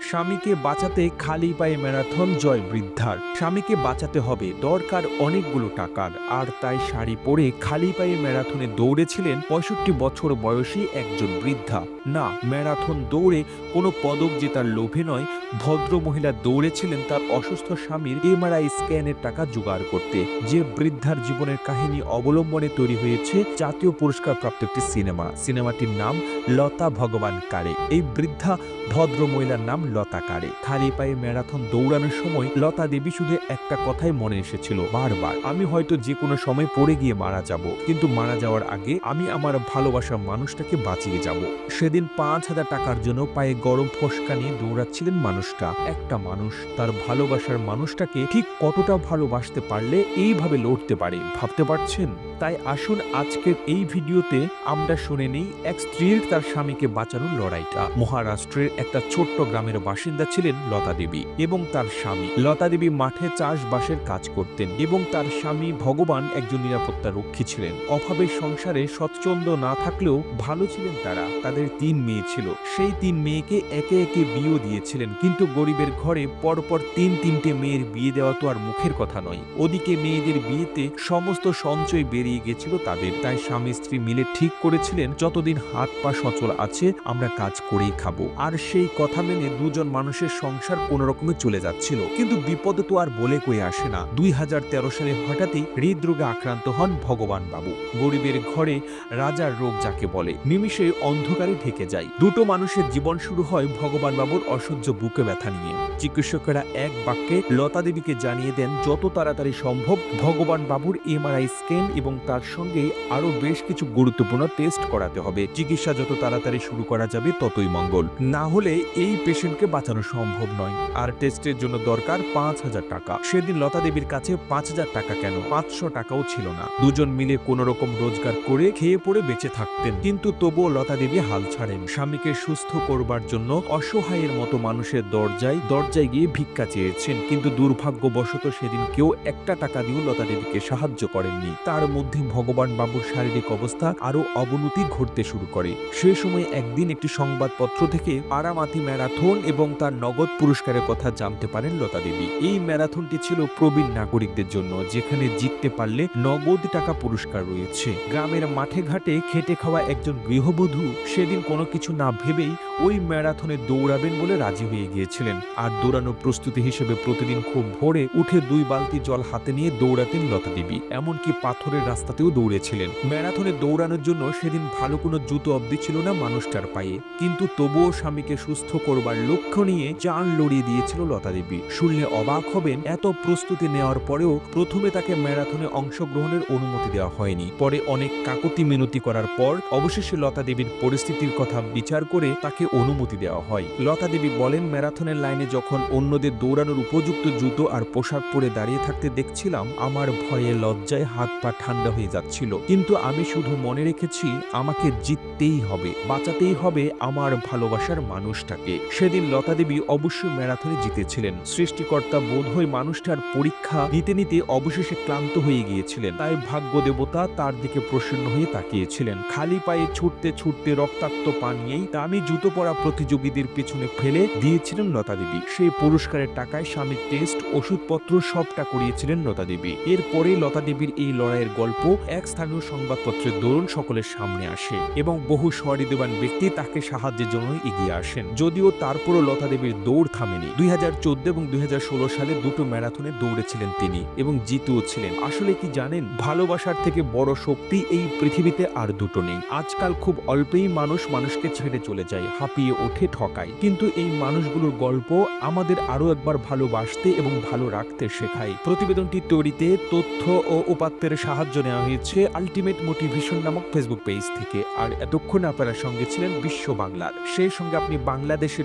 স্বামীকে বাঁচাতে খালি পায়ে ম্যারাথন জয় বৃদ্ধার। স্বামীকে বাঁচাতে হবে, দরকার অনেকগুলো টাকার। আর তাই শাড়ি পরে খালি পায়ে ম্যারাথনে দৌড়েছিলেন পঁয়ষট্টি বছর বয়সী একজন বৃদ্ধা। না, ম্যারাথন দৌড়ে কোনো পদক জেতার লোভে নয়, ভদ্র মহিলা দৌড়েছিলেন তার অসুস্থ স্বামীর এমআরআই স্ক্যানের টাকা জোগাড় করতে। যে বৃদ্ধার জীবনের কাহিনী অবলম্বনে তৈরি হয়েছে জাতীয় পুরস্কার প্রাপ্ত একটি সিনেমা। সিনেমাটির নাম লতা ভগবান কারে। এই বৃদ্ধা ভদ্র মহিলার নাম লতা কারে খালি পায়ে ম্যারাথন দৌড়ানোর সময় লতা দেবী শুধু একটা কথাই মনে এসেছিল বারবার। আমি হয়তো যে কোনো সময় পড়ে গিয়ে মারা যাব, কিন্তু মারা যাওয়ার আগে আমি আমার ভালোবাসার মানুষটাকে বাঁচিয়ে যাব। সেদিন পাঁচ হাজার টাকার জন্য পায়ে গরম ফসকা নিয়ে দৌড়াচ্ছিলেন মানুষটা। একটা মানুষ তার ভালোবাসার মানুষটাকে ঠিক কতটা ভালোবাসতে পারলে এইভাবে লড়তে পারে, ভাবতে পারছেন? তাই আসুন আজকের এই ভিডিওতে আমরা শুনে নেই এক স্ত্রীর তার স্বামীকে বাঁচানোর লড়াইটা। মহারাষ্ট্রের একটা ছোট্ট গ্রামের বাসিন্দা ছিলেন লতা দেবী এবং তার স্বামী। লতা দেবী মাঠে চাষবাসের কাজ করতেন এবং তার স্বামী ভগবান একজন নিরাপত্তা রক্ষী ছিলেন। অভাবের সংসারে সচ্ছন্দ না থাকলেও ভালো ছিলেন তারা। তাদের তিন মেয়ে ছিল। সেই তিন মেয়েকে একে একে বিয়েও দিয়েছিলেন। কিন্তু গরিবের ঘরে পরপর তিন তিনটে মেয়ের বিয়ে দেওয়া তো আর মুখের কথা নয়। ওদিকে মেয়েদের বিয়েতে সমস্ত সঞ্চয় বেরিয়ে গেছিল তাদের। তাই স্বামী স্ত্রী মিলে ঠিক করেছিলেন, যতদিন হাত পা সচল আছে, আমরা কাজ করেই খাব। আর সেই কথা মেনে দুজন মানুষের সংসার কোন রকমে চলে যাচ্ছিল। কিন্তু বিপদ তো আর বলে কয়ে আসে না। দুই হাজার তেরো সালে হঠাৎই হৃদরোগে আক্রান্ত হন ভগবান বাবু। গরিবের ঘরে রাজার রোগ যাকে বলে, নিমিষে অন্ধকারে ঢেকে যায়। দুটো মানুষের জীবন শুরু হয় ভগবান বাবুর অসহ্য বুকে ব্যথা নিয়ে। চিকিৎসকেরা এক বাক্যে লতা দেবীকে জানিয়ে দেন, যত তাড়াতাড়ি সম্ভব ভগবান বাবুর এমআরআই স্ক্যান এবং তার সঙ্গে আরও বেশ কিছু গুরুত্বপূর্ণ টেস্ট করাতে হবে। চিকিৎসা যত তাড়াতাড়ি শুরু করা যাবে ততই মঙ্গল। না হলে এই পেশেন্টকে বাঁচানো সম্ভব নয়। আর টেস্টের জন্য দরকার পাঁচ হাজার টাকা। সেদিন লতা দেবীর কাছে পাঁচ হাজার টাকা কেন? পাঁচশো টাকাও ছিল না। দুজন মিলে কোন রকম রোজগার করে খেয়ে পড়ে বেঁচে থাকতেন। কিন্তু তবুও লতা দেবী হাল ছাড়েন। স্বামীকে সুস্থ করবার জন্য অসহায়ের মতো মানুষের দরজায় দরজায় গিয়ে ভিক্ষা চেয়েছেন। কিন্তু দুর্ভাগ্যবশত সেদিন কেউ একটা টাকা দিয়েও লতা দেবীকে সাহায্য করেননি। তার মধ্যে ভগবান বাবুর শারীরিক অবস্থা আরও অবনতি ঘটতে শুরু করে। সে সময় একদিন একটি সংবাদপত্র থেকে পারামাথি ম্যারাথন এবং তার নগদ পুরস্কারের কথা জানতে পারেন লতা দেবী। এই ম্যারাথনটি ছিল প্রবীণ নাগরিকদের জন্য, যেখানে জিততে পারলে নগদ টাকা পুরস্কার রয়েছে। গ্রামের মাঠে ঘাটে খেটে খাওয়া একজন গৃহবধূ সেদিন কোনো কিছু না ভেবেই ওই ম্যারাথনে দৌড়াবেন বলে রাজি হয়ে গিয়েছিলেন। আর দৌড়ানোর প্রস্তুতি হিসেবে প্রতিদিন খুব ভোরে উঠে দুই বালতি জল হাতে নিয়ে দৌড়াতেন লতা দেবী, এমনকি পাথরের রাস্তাতেও দৌড়েছিলেন। ম্যারাথনে দৌড়ানোর জন্য সেদিন ভালো কোনো জুতো অবধি ছিল না মানুষটার পায়ে। কিন্তু তবুও স্বামীকে সুস্থ করবার লক্ষ্য নিয়ে জান লড়িয়ে দিয়েছিল লতা দেবী শুনলে অবাক হবেন, এত প্রস্তুতি নেওয়ার পরেও প্রথমে তাকে ম্যারাথনে অংশগ্রহণের অনুমতি দেওয়া হয়নি। পরে অনেক কাকতি মিনতি করার পর অবশেষে লতা দেবীর পরিস্থিতির কথা বিচার করে তাকে অনুমতি দেওয়া হয়। লতা দেবী বলেন, ম্যারাথনের লাইনে যখন অন্যদের দৌড়ানোর উপযুক্ত জুতো আর পোশাক পরে দাঁড়িয়ে থাকতে দেখছিলাম, আমার ভয়ে লজ্জায় হাত পা ঠান্ডা হয়ে যাচ্ছিল। কিন্তু আমি শুধু মনে রেখেছি, আমাকে জিততেই হবে, বাঁচাতেই হবে আমার ভালোবাসার মানুষটাকে। সেদিন লতা দেবী অবশ্যই ম্যারাথনে জিতেছিলেন। সৃষ্টিকর্তা বোধ হয় মানুষটার পরীক্ষা নিতে নিতে অবশেষে ক্লান্ত হয়ে গিয়েছিলেন। তাই ভাগ্য দেবতা তার দিকে প্রসন্ন হয়ে তাকিয়েছিলেন। খালি পায়ে ছুটতে ছুটতে রক্তাক্ত পা নিয়েই দামি জুতো পরা প্রতিযোগীদের পেছনে ফেলে দিয়েছিলেন লতা দেবী। সেই পুরস্কারের টাকায় স্বামীর টেস্ট, ওষুধপত্র সবটা করিয়েছিলেন লতা দেবী। এরপরে লতা দেবীর এই লড়াইয়ের গল্প এক স্থানীয় সংবাদপত্রের দরুন সকলের সামনে আসে এবং বহু সহৃদবান ব্যক্তি তাকে সাহায্যের জন্য এগিয়ে আসেন। যদিও তারপরও লতা দেবীর দৌড় থামেনি। দুই হাজার চোদ্দ এবং দুই হাজার ষোলো সালে দুটো ম্যারাথনে দৌড়েছিলেন তিনি এবং জিতুও ছিলেন। আসলে কি জানেন? ভালোবাসার থেকে বড় শক্তি এই পৃথিবীতে আর দুটো নেই। আজকাল খুব অল্পেই মানুষ মানুষকে ছেড়ে চলে যায়, হাঁপিয়ে ওঠে, ঠকায়। কিন্তু এই মানুষগুলোর গল্প আমাদের আরও একবার ভালোবাসতে এবং ভালো রাখতে শেখায়। প্রতিবেদনটি তৈরিতে তথ্য ও উপাত্তের সাহায্য নেওয়া হয়েছে আলটিমেট মোটিভেশন নামক ফেসবুক পেজ থেকে। আর এতক্ষণ আপনারা সঙ্গে ছিলেন বিশ্ব বাংলার। সেই সঙ্গে আপনি বাংলাদেশের